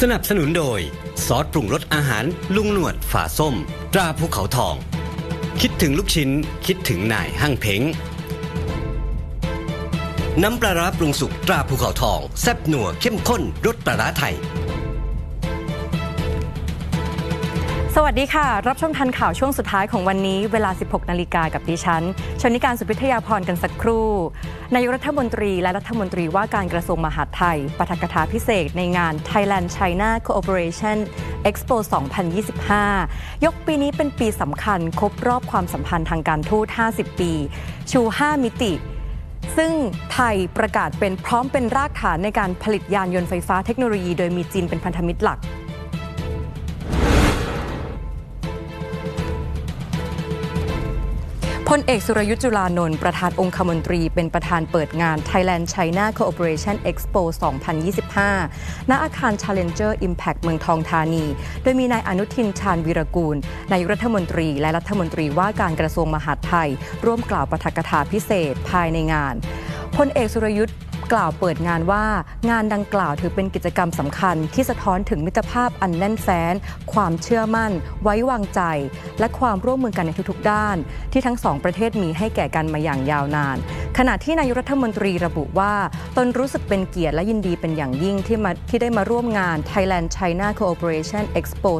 สนับสนุนโดย ซอสปรุงรสอาหารลุงหนวดฝาส้ม ตราภูเขาทอง คิดถึงลูกชิ้น คิดถึงนายห้างเพ้งน้ำปลาร้าปรุงสุกตราภูเขาทอง แซ่บหนัวเข้มข้นรสปลาร้าไทย สวัสดีค่ะ รับชมทันข่าวช่วงสุดท้ายของวันนี้เวลา 16 นาฬิกากับดิฉัน ชนิการสุพิทยาพรกันสักครู่ นายรัฐมนตรีและรัฐมนตรีว่าการกระทรวงมหาดไทยปฐกถาพิเศษในงาน Thailand China Cooperation Expo 2025 ยกปีนี้เป็นปีสำคัญครบรอบความสัมพันธ์ทางการทูต 50 ปี ชู 5 มิติซึ่งไทยประกาศเป็นพร้อมเป็นรากฐานในการผลิตยานยนต์ไฟฟ้าเทคโนโลยี โดยมีจีนเป็นพันธมิตรหลัก พลเอกสุรยุทธ์จุลานนท์ประธานองคมนตรีเป็นประธานเปิดงาน Thailand China Cooperation Expo 2025 ณ อาคาร Challenger Impact เมืองทองธานี โดยมีนายอนุทินชาญวีรกูล นายรัฐมนตรีและรัฐมนตรีว่าการกระทรวงมหาดไทย ร่วมกล่าวประทักถาพิเศษภายในงานพลเอกสุรยุทธ์ กล่าวเปิดงานว่างานดังกล่าวถือเป็นกิจกรรมสำคัญ ที่สะท้อนถึงมิตรภาพอันแน่นแฟ้น ความเชื่อมั่น ไว้วางใจ และความร่วมมือกันในทุกๆ ด้าน ที่ทั้งสองประเทศมีให้แก่กันมาอย่างยาวนาน ขณะที่นายรัฐมนตรีระบุว่า ตนรู้สึกเป็นเกียรติและยินดีเป็นอย่างยิ่งที่มาที่ได้มาร่วมงาน Thailand China Cooperation Expo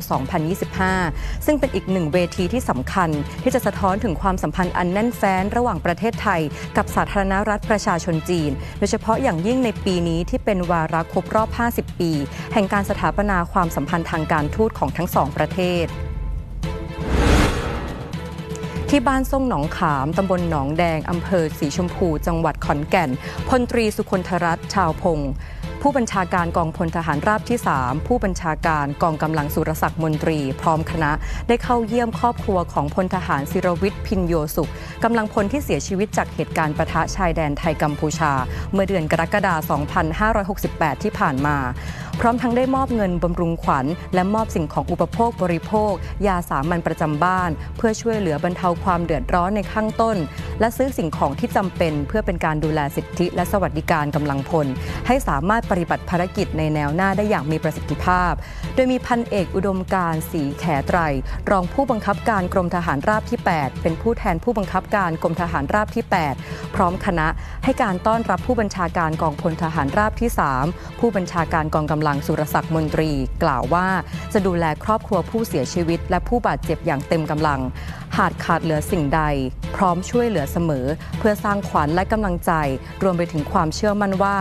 2025 ซึ่งเป็นอีกหนึ่งเวทีที่สำคัญ ที่จะสะท้อนถึงความสัมพันธ์อันแน่นแฟ้นระหว่างประเทศไทย กับสาธารณรัฐประชาชนจีน โดยเฉพาะอย่างยิ่งในปีนี้ที่เป็นวาระครบรอบ 50 ปี แห่งการสถาปนาความสัมพันธ์ทางการทูตของทั้งสองประเทศ ที่บ้านทรงหนองขามตำบลหนองแดงอำเภอสีชมพู จังหวัดขอนแก่น พลตรีสุคนธรัตน์ชาวพงศ์ผู้บัญชาการกองพลทหารราบที่ 3 ผู้บัญชาการกองกำลังสุรศักดิ์มนตรี พร้อมคณะ ได้เข้าเยี่ยมครอบครัวของพลทหารศิรวิทย์พินโยสุขกำลังพลที่เสียชีวิตจากเหตุการณ์ประทะชายแดนไทยกัมพูชา เมื่อเดือนกรกฎาคม 2568 ที่ผ่านมา พร้อมทั้งได้มอบเงินบำรุงขวัญ และมอบสิ่งของอุปโภคบริโภค ยาสามัญประจำบ้าน เพื่อช่วยเหลือบรรเทาความเดือดร้อนในข้างต้น และซื้อสิ่งของที่จำเป็น เพื่อเป็นการดูแลสิทธิ และสวัสดิการกำลังพล ให้สามารถปฏิบัติภารกิจในแนวหน้าได้อย่างมีประสิทธิภาพ โดยมีพันเอกอุดมการณ์ศรีแขไตร รองผู้บังคับการกรมทหารราบที่ 8 เป็นผู้แทนผู้บังคับการกรมทหารราบที่ 8 พร้อมคณะให้การต้อนรับผู้บัญชาการกองพลทหารราบที่ 3 ผู้บัญชาการกองกำลังำลังสุรศักดิ์มนตรี กล่าวว่า จะดูแลครอบครัวผู้เสียชีวิต และผู้บาดเจ็บอย่างเต็มกำลัง หากขาดเหลือสิ่งใด พร้อมช่วยเหลือเสมอ เพื่อสร้างขวัญและกำลังใจ รวมไปถึงความเชื่อมั่นว่า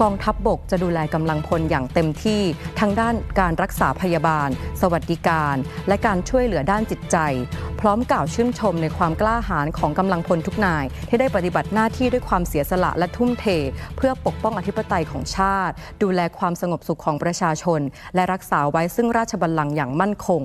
กองทัพบบกจะดูแลกำลังพลอย่างเต็มที่ ทั้งด้านการรักษาพยาบาล สวัสดิการ และการช่วยเหลือด้านจิตใจ พร้อมกล่าวชื่นชมในความกล้าหาญของกำลังพลทุกนาย ที่ได้ปฏิบัติหน้าที่ด้วยความเสียสละและทุ่มเท เพื่อปกป้องอธิปไตยของชาติ ดูแลความสงบสุขของประชาชน และรักษาไว้ซึ่งราชบัลลังก์อย่างมั่นคง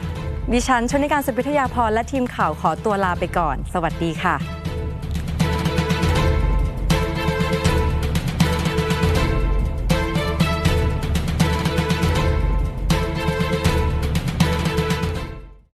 ดิฉันชนิการสุพิทยาพรและทีมข่าวขอตัวลาไปก่อน สวัสดีค่ะ